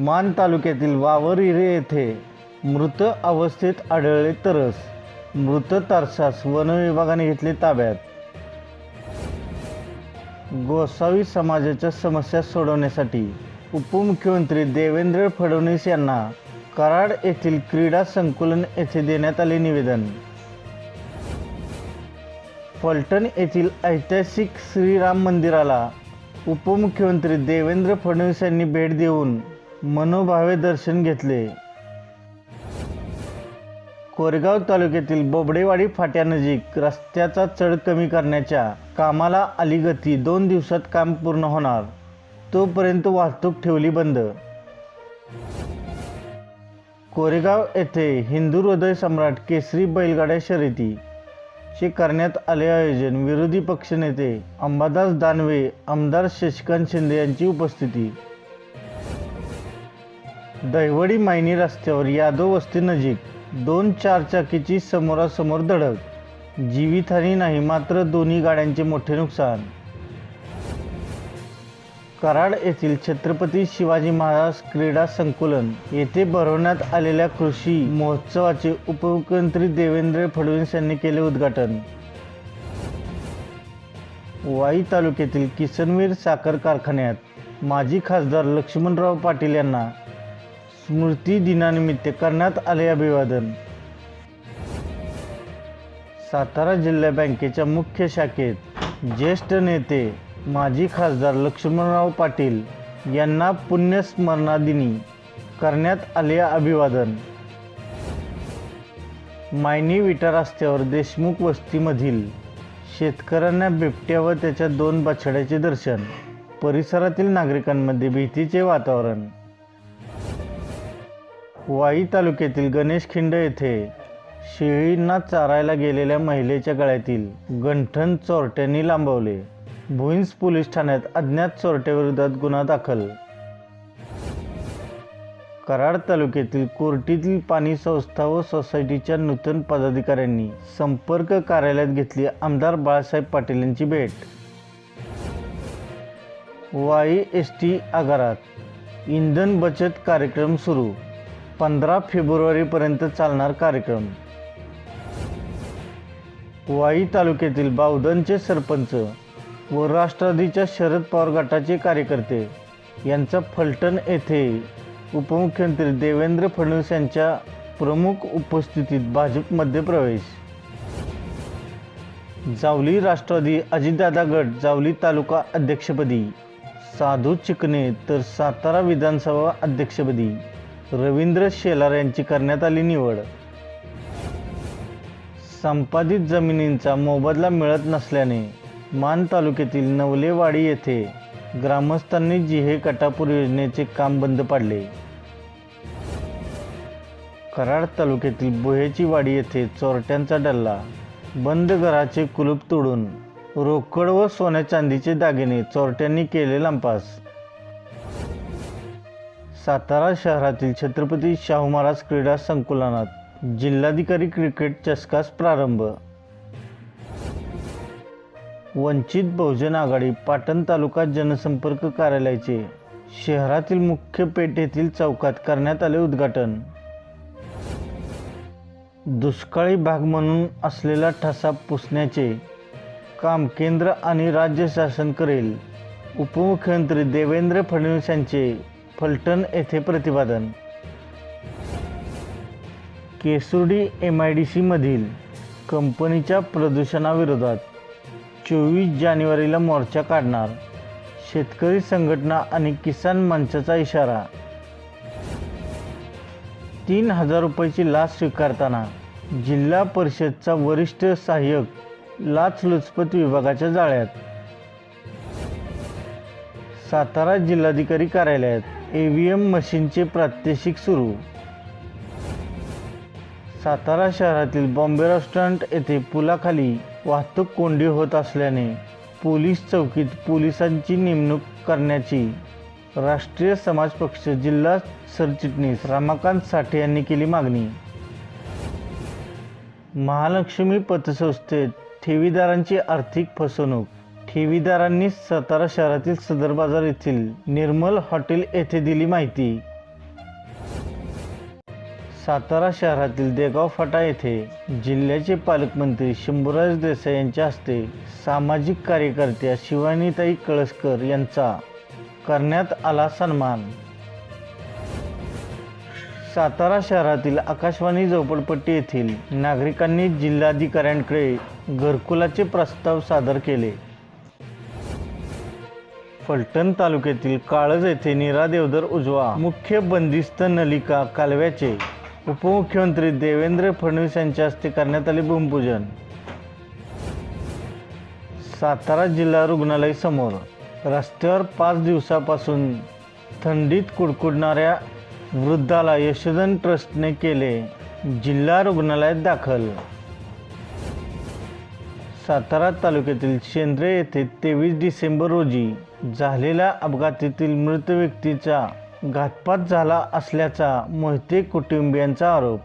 मान तालुक्यातील वावरिरे येथे मृत अवस्थेत आढळले तरस. मृत तारसास वन विभागाने घेतले ताब्यात. गोसावी समाजाच्या समस्या सोडवण्यासाठी उपमुख्यमंत्री देवेंद्र फडणवीस यांना कराड येथील क्रीडा संकुलन येथे देण्यात आले निवेदन. फलटण येथील ऐतिहासिक श्रीराम मंदिराला उपमुख्यमंत्री देवेंद्र फडणवीस यांनी भेट देऊन मनोभावे दर्शन घेतले. कोरेगाव तालुक्यातील बोबडेवाडी फाट्यानजीक रस्त्याचा चढ कमी करण्याच्या कामाला आली गती दोन दिवसात काम पूर्ण होणार तोपर्यंत वाहतूक ठेवली बंद. कोरेगाव येथे हिंदू हृदय सम्राट केसरी बैलगाड्या शर्यती चे करण्यात आले आयोजन विरोधी पक्षनेते अंबादास दानवे आमदार शशिकांत शिंदे यांची उपस्थिती दहिवडी मायनी रस्त्यावर यादव वस्ती नजीक दोन चारचाकीची समोरासमोर धडक. जीवितहानी नाही मात्र दोन्ही गाड्यांचे मोठे नुकसान. कराड येथील छत्रपती शिवाजी महाराज क्रीडा संकुलन येथे भरवण्यात आलेल्या कृषी महोत्सवाचे उपमुख्यमंत्री देवेंद्र फडणवीस यांनी केले उद्घाटन. वाई तालुक्यातील किसनवीर साखर कारखान्यात माजी खासदार लक्ष्मणराव पाटील यांना स्मृती दिनानिमित्त करण्यात आले अभिवादन. सातारा जिल्हा बँकेच्या मुख्य शाखेत ज्येष्ठ नेते माजी खासदार लक्ष्मणराव पाटील यांना पुण्यस्मरणादिनी करण्यात आले अभिवादन. मायनी विटा रस्त्यावर देशमुख वस्तीमधील शेतकऱ्यांना बिबट्या व त्याच्या दोन बछड्याचे दर्शन परिसरातील नागरिकांमध्ये भीतीचे वातावरण. वाई तालुक्यातील गणेशखिंड येथे शेळींना चारायला गेलेल्या महिलेच्या गळ्यातील गंठण चोरट्यांनी लांबवले. भुईंस पोलीस ठाण्यात अज्ञात चोरट्याविरोधात गुन्हा दाखल. कराड तालुक्यातील कोर्टीतील पाणी संस्था व सोसायटीच्या नूतन पदाधिकाऱ्यांनी संपर्क कार्यालयात घेतली आमदार बाळासाहेब पाटील यांची भेट. वाई एस टी आगारात इंधन बचत कार्यक्रम सुरू. पंधरा फेब्रुवारीपर्यंत चालणार कार्यक्रम. वाई तालुक्यातील बावधनचे सरपंच व राष्ट्रवादीच्या शरद पवार गटाचे कार्यकर्ते यांचा फलटण येथे उपमुख्यमंत्री देवेंद्र फडणवीस यांच्या प्रमुख उपस्थितीत भाजपमध्ये प्रवेश जावली राष्ट्रवादी अजितदादा गट जावली तालुका अध्यक्षपदी साधू चिकणे तर सातारा विधानसभा अध्यक्षपदी रवींद्र शेलार यांची करण्यात आली निवड. संपादित जमिनींचा मोबदला मिळत नसल्याने मान तालुक्यातील नवलेवाडी येथे ग्रामस्थांनी जिहे कटापूर योजनेचे काम बंद पाडले. कराड तालुक्यातील बोहेची वाडी येथे चोरट्यांचा डल्ला बंद घराचे कुलूप तोडून रोकड व सोन्या चांदीचे दागिने चोरट्यांनी केले लंपास सातारा शहरातील छत्रपती शाहू महाराज क्रीडा संकुलनात जिल्हाधिकारी क्रिकेट चषकास प्रारंभ. वंचित बहुजन आघाडी पाटण तालुका जनसंपर्क कार्यालयाचे शहरातील मुख्य पेठेतील चौकात करण्यात आले उद्घाटन. दुष्काळी भाग म्हणून असलेला ठसा पुसण्याचे काम केंद्र आणि राज्य शासन करेल. उपमुख्यमंत्री देवेंद्र फडणवीस यांचे फलटण येथे प्रतिपादन. केसुर्डी एम आय डी सीमधील कंपनीच्या प्रदूषणाविरोधात चोवीस जानेवारीला मोर्चा काढणार. शेतकरी संघटना आणि किसान मंचाचा इशारा. तीन हजार रुपयाची लाच स्वीकारताना जिल्हा परिषदचा वरिष्ठ सहाय्यक लाचलुचपत विभागाच्या जाळ्यात. सातारा जिल्हाधिकारी कार्यालयात ए व्ही एम मशीनचे प्रात्यक्षिक सुरू. सातारा शहरातील बॉम्बे रेस्टॉरंट येथे पुलाखाली वाहतूक कोंडी होत असल्याने पोलीस चौकीत पोलिसांची नेमणूक करण्याची राष्ट्रीय समाज पक्ष जिल्हा सरचिटणीस रमाकांत साठे यांनी केली मागणी. महालक्ष्मी पतसंस्थेत ठेवीदारांची आर्थिक फसवणूक ठेवीदारांनी सातारा शहरातील सदर बाजार येथील निर्मल हॉटेल येथे दिली माहिती. सातारा शहरातील देगाव फाटा येथे जिल्ह्याचे पालकमंत्री शंभूराज देसाई यांच्या हस्ते सामाजिक कार्यकर्त्या शिवानीताई कळसकर यांचा करण्यात आला सन्मान. सातारा शहरातील आकाशवाणी झोपडपट्टी येथील नागरिकांनी जिल्हाधिकाऱ्यांकडे घरकुलाचे प्रस्ताव सादर केले. फलटण तालुक्यातील काळज येथे नीरा देवधर उजवा. मुख्य बंदिस्त नलिका कालव्याचे. उपमुख्यमंत्री देवेंद्र फडणवीस यांच्या हस्ते करण्यात आले भूमिपूजन. सातारा जिल्हा रुग्णालय समोर. रस्त्यावर पाच दिवसापासून थंडीत कुडकुडणाऱ्या वृद्धाला यशोधन ट्रस्टने केले जिल्हा रुग्णालयात दाखल. सातारा तालुक्यातील शेंद्रे येथे तेवीस डिसेंबर रोजी झालेल्या अपघातातील मृत व्यक्तीचा घातपात झाला असल्याचा मोहिते कुटुंबियांचा आरोप.